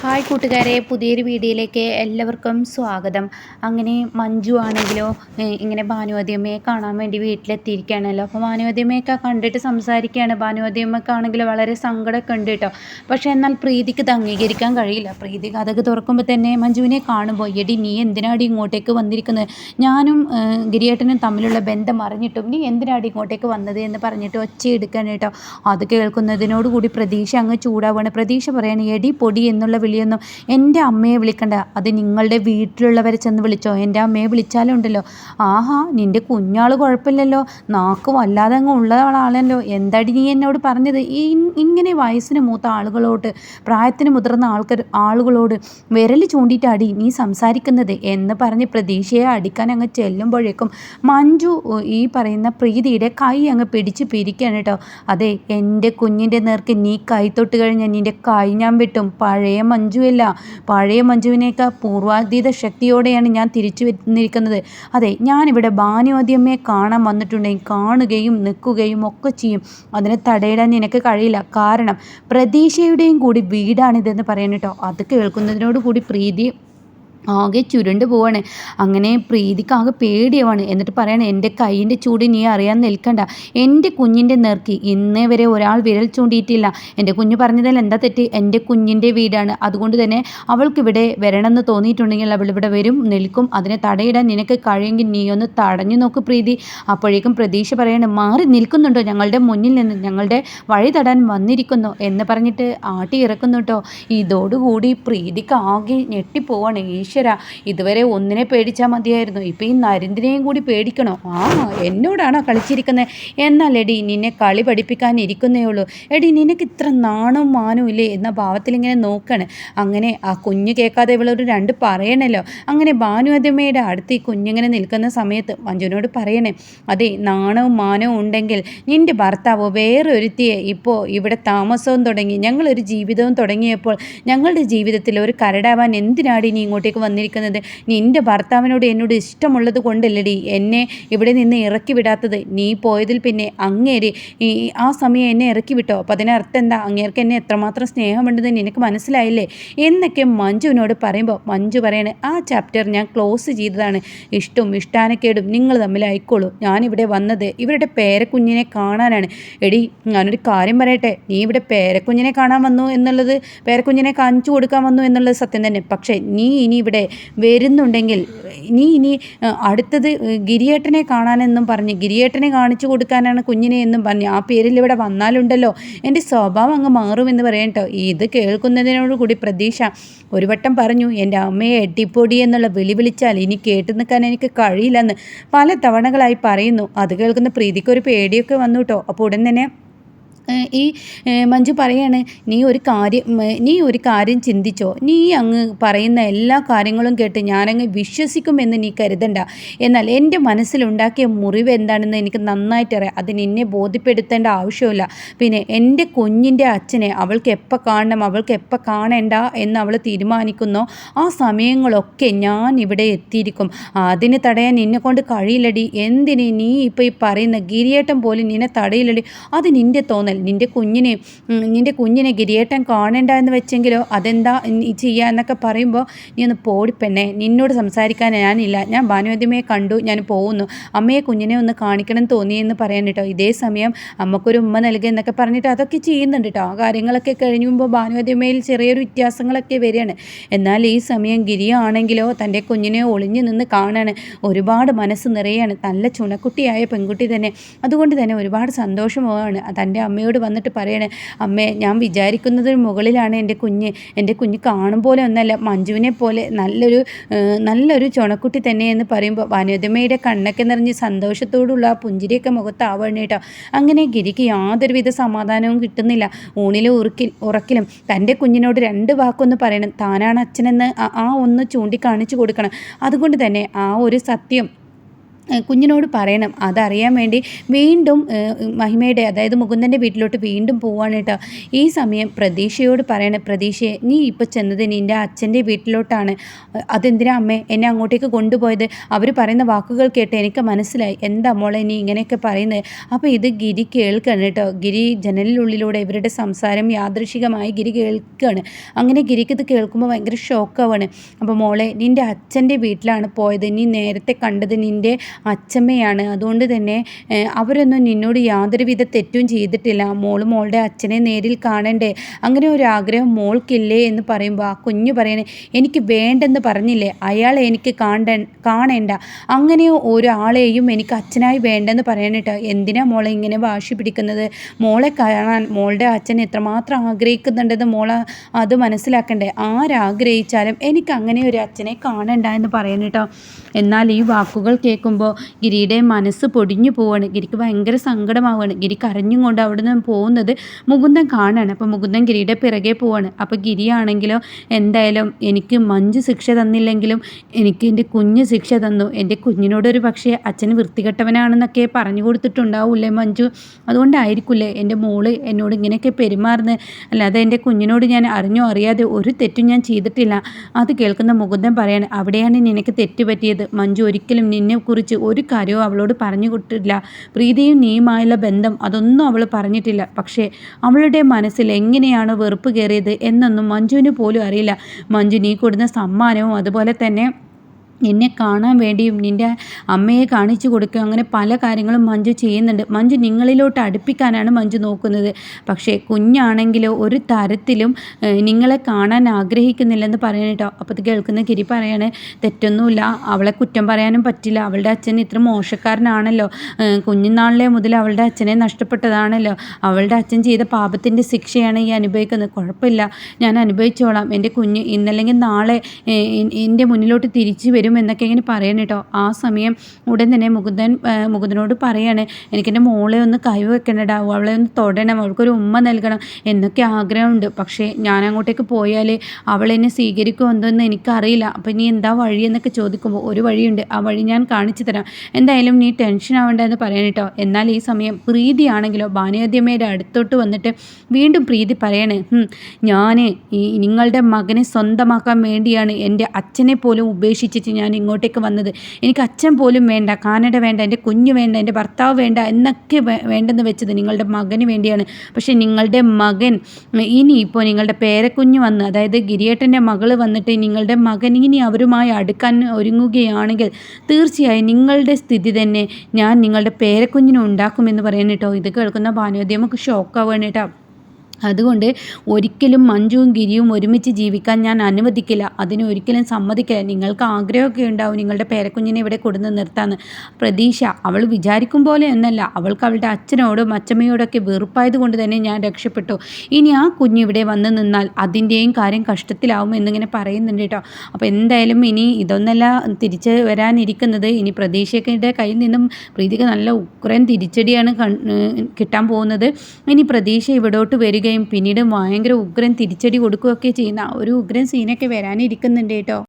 Hi കൂട്ടുകാരെ പുതിയൊരു വീഡിയോയിലേക്ക് എല്ലാവർക്കും സ്വാഗതം. അങ്ങനെ മഞ്ജു ആണെങ്കിലോ ഇങ്ങനെ ഭാനുവതിയമ്മയെ കാണാൻ വേണ്ടി വീട്ടിലെത്തിയിരിക്കുകയാണല്ലോ. അപ്പോൾ ഭാനുവതിയമ്മയൊക്കെ കണ്ടിട്ട് സംസാരിക്കുകയാണ്. ആണെങ്കിലോ വളരെ സങ്കടമൊക്കെ ഉണ്ട് കേട്ടോ. പക്ഷേ എന്നാൽ പ്രീതിക്ക് ഇത് അംഗീകരിക്കാൻ കഴിയില്ല. പ്രീതി കഥക്ക് തുറക്കുമ്പോൾ തന്നെ മഞ്ജുവിനെ കാണുമ്പോൾ എടി നീ എന്തിനാടി ഇങ്ങോട്ടേക്ക് വന്നിരിക്കുന്നത് ഞാനും ഗിരിയേട്ടനും തമ്മിലുള്ള ബന്ധം അറിഞ്ഞിട്ടും നീ എന്തിനാടി ഇങ്ങോട്ടേക്ക് വന്നത്? എന്ന് പറഞ്ഞിട്ട് ഒച്ചയെടുക്കാൻ കേട്ടോ. അത് കേൾക്കുന്നതിനോടുകൂടി പ്രതീക്ഷ അങ്ങ് ചൂടാവുകയാണ്. പ്രതീക്ഷ പറയുകയാണ് എടി പൊടി എന്നുള്ള വിളിയൊന്നും എന്റെ അമ്മയെ വിളിക്കണ്ട. അത് നിങ്ങളുടെ വീട്ടിലുള്ളവരെ ചെന്ന് വിളിച്ചോ. എന്റെ അമ്മയെ വിളിച്ചാലും ഉണ്ടല്ലോ. ആഹാ നിന്റെ കുഞ്ഞാൾ കുഴപ്പമില്ലല്ലോ. നാക്ക് വല്ലാതെ അങ്ങ് ആളാണല്ലോ എന്താടി നീ എന്നോട് പറഞ്ഞത്? ഈ ഇങ്ങനെ വയസ്സിന് മൂത്ത ആളുകളോട് പ്രായത്തിന് മുതിർന്ന ആൾക്കാർ ആളുകളോട് വിരൽ ചൂണ്ടിയിട്ടാടി നീ സംസാരിക്കുന്നത് എന്ന് പറഞ്ഞ് പ്രതീക്ഷയെ അടിക്കാൻ അങ്ങ് ചെല്ലുമ്പോഴേക്കും മഞ്ജു ഈ പറയുന്ന പ്രീതിയുടെ കൈ അങ്ങ് പിടിച്ച് പിരിക്കുകയാണ് കേട്ടോ. അതെ എന്റെ കുഞ്ഞിന്റെ നേർക്ക് നീ കൈ തൊട്ട് കഴിഞ്ഞാൽ നിന്റെ കൈ ഞാൻ വിട്ടും. പഴയ മഞ്ജുവല്ല. പഴയ മഞ്ജുവിനേക്കാൾ പൂർവാതീത ശക്തിയോടെയാണ് ഞാൻ തിരിച്ചു വന്നിരിക്കുന്നത്. അതെ ഞാനിവിടെ ഭാനുവദ്യമ്മയെ കാണാൻ വന്നിട്ടുണ്ടെങ്കിൽ കാണുകയും നിൽക്കുകയും ഒക്കെ ചെയ്യും. അതിനെ തടയിടാൻ നിനക്ക് കഴിയില്ല. കാരണം പ്രതീക്ഷയുടെയും കൂടി വീടാണിതെന്ന് പറയണം കേട്ടോ. അത് കേൾക്കുന്നതിനോട് കൂടി പ്രീതി ആകെ ചുരുണ്ട് പോവാണ്. അങ്ങനെ പ്രീതിക്ക് ആകെ പേടിയാവാണ്. എന്നിട്ട് പറയാണ് എന്റെ കൈയിന്റെ ചൂട് നീ അറിയാൻ നിൽക്കണ്ട. എന്റെ കുഞ്ഞിന്റെ നേർക്ക് ഇന്നേ വരെ ഒരാൾ വിരൽ ചൂണ്ടിയിട്ടില്ല. എന്റെ കുഞ്ഞ് പറഞ്ഞതിൽ എന്താ തെറ്റ്? എന്റെ കുഞ്ഞിന്റെ വീടാണ്. അതുകൊണ്ട് തന്നെ അവൾക്ക് ഇവിടെ വരണമെന്ന് തോന്നിയിട്ടുണ്ടെങ്കിൽ അവൾ ഇവിടെ വരും നിൽക്കും. അതിനെ തടയിടാൻ നിനക്ക് കഴിയുമെങ്കിൽ നീ ഒന്ന് തടഞ്ഞു നോക്ക് പ്രീതി. അപ്പോഴേക്കും പ്രതീക്ഷ പറയാണ് മാറി നിൽക്കുന്നുണ്ടോ? ഞങ്ങളുടെ മുന്നിൽ നിന്ന് ഞങ്ങളുടെ വഴി തടാൻ വന്നിരിക്കുന്നു. എന്ന് പറഞ്ഞിട്ട് ആട്ടി ഇറക്കുന്നു കേട്ടോ. ഇതോടുകൂടി പ്രീതിക്ക് ആകെ ഞെട്ടിപ്പോവാണ്. ഈശ്വര ഈശ്വര ഇതുവരെ ഒന്നിനെ പേടിച്ചാൽ മതിയായിരുന്നു. ഇപ്പം ഈ നരിന്ദിനെയും കൂടി പേടിക്കണോ? ആ എന്നോടാണോ കളിച്ചിരിക്കുന്നത് എന്നാൽ എടി നിന്നെ കളി പഠിപ്പിക്കാൻ ഇരിക്കുന്നേ ഉള്ളൂ. എടി നിനക്ക് ഇത്ര നാണവും മാനവും ഇല്ലേ എന്ന ഭാവത്തിൽ ഇങ്ങനെ നോക്കാണ്. അങ്ങനെ ആ കുഞ്ഞ് കേൾക്കാതെ ഇവളൊരു രണ്ട് പറയണല്ലോ. അങ്ങനെ ഭാനുവതമ്മയുടെ അടുത്ത് ഈ കുഞ്ഞിങ്ങനെ നിൽക്കുന്ന സമയത്ത് മഞ്ജുവിനോട് പറയണേ അതെ നാണവും മാനവും ഉണ്ടെങ്കിൽ നിന്റെ ഭർത്താവ് വേറെ ഒരുത്തിയെ ഇപ്പോൾ ഇവിടെ താമസവും തുടങ്ങി ഞങ്ങളൊരു ജീവിതവും തുടങ്ങിയപ്പോൾ ഞങ്ങളുടെ ജീവിതത്തിൽ ഒരു കരടാവാൻ എന്തിനാടി നീ ഇങ്ങോട്ടേക്ക് വന്നിരിക്കുന്നത്. നിന്റെ ഭർത്താവിനോട് എന്നോട് ഇഷ്ടമുള്ളത് കൊണ്ടല്ലടി. എന്നെ ഇവിടെ നിന്ന് ഇറക്കി വിടാത്തത്. നീ പോയതിൽ പിന്നെ അങ്ങേര് ഈ ആ സമയം എന്നെ ഇറക്കി വിട്ടോ? അപ്പം അതിനർത്ഥം എന്താ? അങ്ങേർക്ക് എന്നെ എത്രമാത്രം സ്നേഹമുണ്ടെന്ന് നിനക്ക് മനസ്സിലായില്ലേ? എന്നൊക്കെ മഞ്ജുവിനോട് പറയുമ്പോൾ മഞ്ജു പറയണേ ആ ചാപ്റ്റർ ഞാൻ ക്ലോസ് ചെയ്തതാണ്. ഇഷ്ടവും ഇഷ്ടാനക്കേടും നിങ്ങൾ തമ്മിൽ തമ്മിലായിക്കോളൂ ഞാനിവിടെ വന്നത് ഇവരുടെ പേരക്കുഞ്ഞിനെ കാണാനാണ്. എടി ഞാനൊരു കാര്യം പറയട്ടെ. നീ ഇവിടെ പേരക്കുഞ്ഞിനെ കാണാൻ വന്നു എന്നുള്ളത് പേരക്കുഞ്ഞിനെ കാണിച്ചു കൊടുക്കാൻ വന്നു എന്നുള്ളത് സത്യം തന്നെ. പക്ഷേ നീ ഇനി ഇവിടെ വരുന്നുണ്ടെങ്കിൽ നീ ഇനി അടുത്തത് ഗിരിയേട്ടനെ കാണാനെന്നും പറഞ്ഞ് ഗിരിയേട്ടനെ കാണിച്ചു കൊടുക്കാനാണ് കുഞ്ഞിനെ എന്നും പറഞ്ഞ് ആ പേരിൽ ഇവിടെ വന്നാലുണ്ടല്ലോ. എന്റെ സ്വഭാവം അങ്ങ് മാറുമെന്ന് പറയട്ടോ ഇത് കേൾക്കുന്നതിനോടുകൂടി പ്രതീക്ഷ. ഒരു വട്ടം പറഞ്ഞു എന്റെ അമ്മയെ എട്ടിപ്പൊടി എന്നുള്ള വിളി വിളിച്ചാൽ ഇനി കേട്ടു നിൽക്കാൻ എനിക്ക് കഴിയില്ലെന്ന്. പല തവണകളായി പറയുന്നു. അത് കേൾക്കുന്ന പ്രീതിക്കൊരു പേടിയൊക്കെ വന്നു കേട്ടോ അപ്പോൾ ഉടൻ തന്നെ ഈ മഞ്ജു പറയാണ് നീ ഒരു കാര്യം നീ ഒരു കാര്യം ചിന്തിച്ചോ. നീ അങ്ങ് പറയുന്ന എല്ലാ കാര്യങ്ങളും കേട്ട് ഞാനങ്ങ് വിശ്വസിക്കുമെന്ന് നീ കരുതണ്ട. എന്നാൽ എന്റെ മനസ്സിലുണ്ടാക്കിയ മുറിവ് എന്താണെന്ന് എനിക്ക് നന്നായിട്ടറിയാം അത് നിന്നെ ബോധ്യപ്പെടുത്തേണ്ട ആവശ്യമില്ല പിന്നെ എന്റെ കുഞ്ഞിന്റെ അച്ഛനെ അവൾക്ക് എപ്പോൾ കാണണം അവൾക്ക് എപ്പോൾ കാണേണ്ട എന്ന് അവൾ തീരുമാനിക്കുന്നോ. ആ സമയങ്ങളൊക്കെ ഞാൻ ഇവിടെ എത്തിയിരിക്കും. അതിന് തടയാൻ നിന്നെ കൊണ്ട് കഴിയില്ലടി. എന്തിന് നീ ഇപ്പോൾ ഈ പറയുന്ന ഗിരിയേട്ടം പോലും നിന്നെ തടയില്ലടി. അത് നിന്റെ തോന്നൽ. നിന്റെ കുഞ്ഞിനെ നിന്റെ കുഞ്ഞിനെ ഗിരിയേട്ടൻ കാണേണ്ട എന്ന് വെച്ചെങ്കിലോ അതെന്താ ചെയ്യുക എന്നൊക്കെ പറയുമ്പോൾ നീ ഒന്ന് പോടിപ്പെണ്ണെ നിന്നോട് സംസാരിക്കാൻ ഞാനില്ല. ഞാൻ ഭാനുവദ്യമയെ കണ്ടു ഞാൻ പോകുന്നു. അമ്മയെ കുഞ്ഞിനെ ഒന്ന് കാണിക്കണം തോന്നിയെന്ന് പറയാൻ കേട്ടോ ഇതേ സമയം അമ്മക്കൊരു ഉമ്മ നൽകുക എന്നൊക്കെ പറഞ്ഞിട്ട് അതൊക്കെ ചെയ്യുന്നുണ്ട് കേട്ടോ ആ കാര്യങ്ങളൊക്കെ കഴിഞ്ഞുമ്പോൾ ഭാനുവദ്യമയിൽ ചെറിയൊരു വ്യത്യാസങ്ങളൊക്കെ വരികയാണ്. എന്നാൽ ഈ സമയം ഗിരിയാണെങ്കിലോ തന്റെ കുഞ്ഞിനെ ഒളിഞ്ഞു നിന്ന് കാണാണ്. ഒരുപാട് മനസ്സ് നിറയാണ്. നല്ല ചുണക്കുട്ടിയായ പെൺകുട്ടി തന്നെ. അതുകൊണ്ട് തന്നെ ഒരുപാട് സന്തോഷമാണ് തന്റെ അമ്മയോട് അമ്മയോട് വന്നിട്ട് പറയണേ അമ്മേ ഞാൻ വിചാരിക്കുന്നതിന് മുകളിലാണ് എന്റെ കുഞ്ഞ്. എന്റെ കുഞ്ഞ് കാണും പോലെ ഒന്നല്ല മഞ്ജുവിനെ പോലെ നല്ലൊരു നല്ലൊരു ചുണക്കുട്ടി തന്നെയെന്ന് പറയുമ്പോൾ വനുതമ്മയുടെ കണ്ണൊക്കെ നിറഞ്ഞ് സന്തോഷത്തോടുള്ള ആ പുഞ്ചിരിയൊക്കെ മുഖത്താവണേട്ടോ അങ്ങനെ ഗിരിക്ക് യാതൊരുവിധ സമാധാനവും കിട്ടുന്നില്ല. ഊണിലും ഉറുക്കിൽ ഉറക്കിലും തന്റെ കുഞ്ഞിനോട് രണ്ട് വാക്കൊന്ന് പറയണം. താനാണ് അച്ഛനെന്ന് ആ ഒന്ന് ചൂണ്ടിക്കാണിച്ചു കൊടുക്കണം. അതുകൊണ്ട് തന്നെ ആ ഒരു സത്യം കുഞ്ഞിനോട് പറയണം. അതറിയാൻ വേണ്ടി വീണ്ടും മഹിമയുടെ അതായത് മുകുന്ദന്റെ വീട്ടിലോട്ട് വീണ്ടും പോവാണ് കേട്ടോ. ഈ സമയം പ്രതീക്ഷയോട് പറയണം പ്രതീക്ഷയെ നീ ഇപ്പോൾ ചെന്നത് നിന്റെ അച്ഛന്റെ വീട്ടിലോട്ടാണ്. അതെന്തിനാ അമ്മേ എന്നെ അങ്ങോട്ടേക്ക് കൊണ്ടുപോയത്? അവർ പറയുന്ന വാക്കുകൾ കേട്ട് എനിക്ക് മനസ്സിലായി. എന്താ മോളെ നീ ഇങ്ങനെയൊക്കെ പറയുന്നത്? അപ്പോൾ ഇത് ഗിരി കേൾക്കുകയാണ് കേട്ടോ. ഗിരി ജനലിനുള്ളിലൂടെ ഇവരുടെ സംസാരം യാദൃശികമായി ഗിരി കേൾക്കുകയാണ് അങ്ങനെ ഗിരിക്ക് ഇത് കേൾക്കുമ്പോൾ ഭയങ്കര ഷോക്കാവാണ് അപ്പോൾ മോളെ നിന്റെ അച്ഛന്റെ വീട്ടിലാണ് പോയത്. നീ നേരത്തെ കണ്ടത് നിന്റെ അച്ചമ്മയാണ് അതുകൊണ്ട് തന്നെ അവരൊന്നും നിന്നോട് യാതൊരുവിധ തെറ്റും ചെയ്തിട്ടില്ല. മോൾ മോളുടെ അച്ഛനെ നേരിൽ കാണണ്ടേ? അങ്ങനെ ഒരു ആഗ്രഹം മോൾക്കില്ലേ എന്ന് പറയുമ്പോൾ ആ കുഞ്ഞു പറയണേ എനിക്ക് വേണ്ടെന്ന് പറഞ്ഞില്ലേ? അയാളെ എനിക്ക് കാണണ്ട കാണേണ്ട. അങ്ങനെ ഒരാളെയും എനിക്ക് അച്ഛനായി വേണ്ടെന്ന് പറയണേട്ടോ എന്തിനാ മോളെ ഇങ്ങനെ വാശി പിടിക്കുന്നത്? മോളെ കാണാൻ മോളുടെ അച്ഛൻ എത്രമാത്രം ആഗ്രഹിക്കുന്നുണ്ടെന്ന് മോളെ അത് മനസ്സിലാക്കണ്ടേ? ആരാഗ്രഹിച്ചാലും എനിക്ക് അങ്ങനെ ഒരു അച്ഛനെ കാണണ്ട എന്ന് പറയണേട്ടോ? എന്നാൽ ഈ വാക്കുകൾ കേൾക്കുമ്പോൾ ഗിരിയുടെ മനസ്സ് പൊടിഞ്ഞു പോവാണ്. ഗിരിക്ക് ഭയങ്കര സങ്കടമാവുകയാണ് ഗിരി കരഞ്ഞും കൊണ്ട് അവിടെ നിന്ന് പോകുന്നത് മുകുന്ദൻ കാണാണ്. അപ്പോൾ മുകുന്ദൻ ഗിരിയുടെ പിറകെ പോവാണ്. അപ്പോൾ ഗിരിയാണെങ്കിലോ എന്തായാലും എനിക്ക് മഞ്ജു ശിക്ഷ തന്നില്ലെങ്കിലും എനിക്ക് എന്റെ കുഞ്ഞ് ശിക്ഷ തന്നു. എന്റെ കുഞ്ഞിനോടൊരു പക്ഷേ അച്ഛൻ വൃത്തികെട്ടവനാണെന്നൊക്കെ പറഞ്ഞു കൊടുത്തിട്ടുണ്ടാവില്ലേ മഞ്ജു അതുകൊണ്ടായിരിക്കില്ലേ എന്റെ മോൾ എന്നോട് ഇങ്ങനെയൊക്കെ പെരുമാറുന്നത്? അല്ലാതെ എന്റെ കുഞ്ഞിനോട് ഞാൻ അറിഞ്ഞോ അറിയാതെ ഒരു തെറ്റും ഞാൻ ചെയ്തിട്ടില്ല. അത് കേൾക്കുന്ന മുകുന്ദൻ പറയാണ് അവിടെയാണ് നിനക്ക് തെറ്റ് പറ്റിയത്. മഞ്ജു ഒരിക്കലും നിന്നെക്കുറിച്ച് ഒരു കാര്യവും അവളോട് പറഞ്ഞു കൊടുത്തില്ല പ്രീതിയും നീയുമായുള്ള ബന്ധം അതൊന്നും അവൾ പറഞ്ഞിട്ടില്ല. പക്ഷേ അവളുടെ മനസ്സിൽ എങ്ങനെയാണ് വെറുപ്പ് കയറിയത് എന്നൊന്നും മഞ്ജുവിന് പോലും അറിയില്ല. മഞ്ജു നീ കൊടുക്കുന്ന സമ്മാനവും അതുപോലെ തന്നെ എന്നെ കാണാൻ വേണ്ടിയും നിന്റെ അമ്മയെ കാണിച്ചു കൊടുക്കുക അങ്ങനെ പല കാര്യങ്ങളും മഞ്ജു ചെയ്യുന്നുണ്ട്. മഞ്ജു നിങ്ങളിലോട്ട് അടുപ്പിക്കാനാണ് മഞ്ജു നോക്കുന്നത്. പക്ഷേ കുഞ്ഞാണെങ്കിലോ ഒരു തരത്തിലും നിങ്ങളെ കാണാൻ ആഗ്രഹിക്കുന്നില്ലെന്ന് പറയണം കേട്ടോ. അപ്പോൾ കേൾക്കുന്ന ഗിരി പറയാണ് തെറ്റൊന്നുമില്ല. അവളെ കുറ്റം പറയാനും പറ്റില്ല. അവളുടെ അച്ഛൻ ഇത്ര മോശക്കാരനാണല്ലോ. കുഞ്ഞുനാളിലെ മുതൽ അവളുടെ അച്ഛനെ നഷ്ടപ്പെട്ടതാണല്ലോ. അവളുടെ അച്ഛൻ ചെയ്ത പാപത്തിന്റെ ശിക്ഷയാണ് ഈ അനുഭവിക്കുന്നത്. കുഴപ്പമില്ല. ഞാൻ അനുഭവിച്ചോളാം. എന്റെ കുഞ്ഞ് ഇന്നല്ലെങ്കിൽ നാളെ എന്റെ മുന്നിലോട്ട് തിരിച്ചു വരും. എന്നൊക്കെ ഇങ്ങനെ പറയണം കേട്ടോ. ആ സമയം ഉടൻ തന്നെ മുകുന്ദൻ മുകുന്ദനോട് പറയാണ് എനിക്കെന്റെ മോളെ ഒന്ന് കൈവെക്കണടാ അവളെ ഒന്ന് തൊടണം അവൾക്കൊരു ഉമ്മ നൽകണം എന്നൊക്കെ ആഗ്രഹമുണ്ട്. പക്ഷേ ഞാൻ അങ്ങോട്ടേക്ക് പോയാൽ അവൾ എന്നെ സ്വീകരിക്കുമോ എന്തോന്ന് എനിക്കറിയില്ല. അപ്പോൾ നീ എന്താ വഴി എന്നൊക്കെ ചോദിക്കുമ്പോൾ ഒരു വഴിയുണ്ട്. ആ വഴി ഞാൻ കാണിച്ചു തരാം. എന്തായാലും നീ ടെൻഷൻ ആവേണ്ട എന്ന് പറയാൻ കേട്ടോ. എന്നാൽ ഈ സമയം പ്രീതിയാണെങ്കിലോ ഭാനുവദ്യമയുടെ അടുത്തോട്ട് വന്നിട്ട് വീണ്ടും പ്രീതി പറയണേ ഞാൻ ഈ നിങ്ങളുടെ മകനെ സ്വന്തമാക്കാൻ വേണ്ടിയാണ് എന്റെ അച്ഛനെ പോലും ഉപേക്ഷിച്ചിട്ട് ഞാൻ ഇങ്ങോട്ടേക്ക് വന്നത്. എനിക്ക് അച്ഛൻ പോലും വേണ്ട കാനഡ വേണ്ട എന്റെ കുഞ്ഞു വേണ്ട എന്റെ ഭർത്താവ് വേണ്ട എന്നൊക്കെ വേണ്ടെന്ന് വെച്ചത് നിങ്ങളുടെ മകന് വേണ്ടിയാണ്. പക്ഷേ നിങ്ങളുടെ മകൻ ഇനി ഇപ്പോൾ നിങ്ങളുടെ പേരക്കുഞ്ഞ് വന്ന് അതായത് ഗിരിയേട്ടന്റെ മകൾ വന്നിട്ട് നിങ്ങളുടെ മകൻ ഇനി അവരുമായി അടുക്കാൻ ഒരുങ്ങുകയാണെങ്കിൽ തീർച്ചയായും നിങ്ങളുടെ സ്ഥിതി തന്നെ ഞാൻ നിങ്ങളുടെ പേരക്കുഞ്ഞിനെ ഉണ്ടാക്കുമെന്ന് പറയാൻ കേട്ടോ. ഇത് കേൾക്കുന്ന ഭാനുവതി നമുക്ക് ഷോക്കാവുകയാണ് കേട്ടോ. അതുകൊണ്ട് ഒരിക്കലും മഞ്ജുവും ഗിരിയും ഒരുമിച്ച് ജീവിക്കാൻ ഞാൻ അനുവദിക്കില്ല. അതിന് ഒരിക്കലും സമ്മതിക്കില്ല. നിങ്ങൾക്ക് ആഗ്രഹമൊക്കെ ഉണ്ടാവും നിങ്ങളുടെ പേരക്കുഞ്ഞിനെ ഇവിടെ കൊടുന്ന് നിർത്താന്ന് പ്രതീക്ഷ. അവൾ വിചാരിക്കും പോലെ എന്നല്ല. അവൾക്ക് അവളുടെ അച്ഛനോടും അച്ഛമ്മയോടൊക്കെ വെറുപ്പായത് കൊണ്ട് തന്നെ ഞാൻ രക്ഷപ്പെട്ടു. ഇനി ആ കുഞ്ഞ് ഇവിടെ വന്ന് നിന്നാൽ അതിന്റെയും കാര്യം കഷ്ടത്തിലാവും എന്നിങ്ങനെ പറയുന്നുണ്ട് കേട്ടോ. അപ്പോൾ എന്തായാലും ഇനി ഇതൊന്നല്ല തിരിച്ച് വരാനിരിക്കുന്നത്. ഇനി പ്രതീക്ഷയുടെ കയ്യിൽ നിന്നും പ്രീതിക്ക് നല്ല ഉക്രൻ തിരിച്ചടിയാണ് കിട്ടാൻ പോകുന്നത്. ഇനി പ്രതീക്ഷ ഇവിടോട്ട് വരികയും പിന്നീട് ഭയങ്കര ഉഗ്രൻ തിരിച്ചടി കൊടുക്കുകയൊക്കെ ചെയ്യുന്ന ഒരു ഉഗ്രൻ സീനൊക്കെ വരാനിരിക്കുന്നുണ്ട് കേട്ടോ.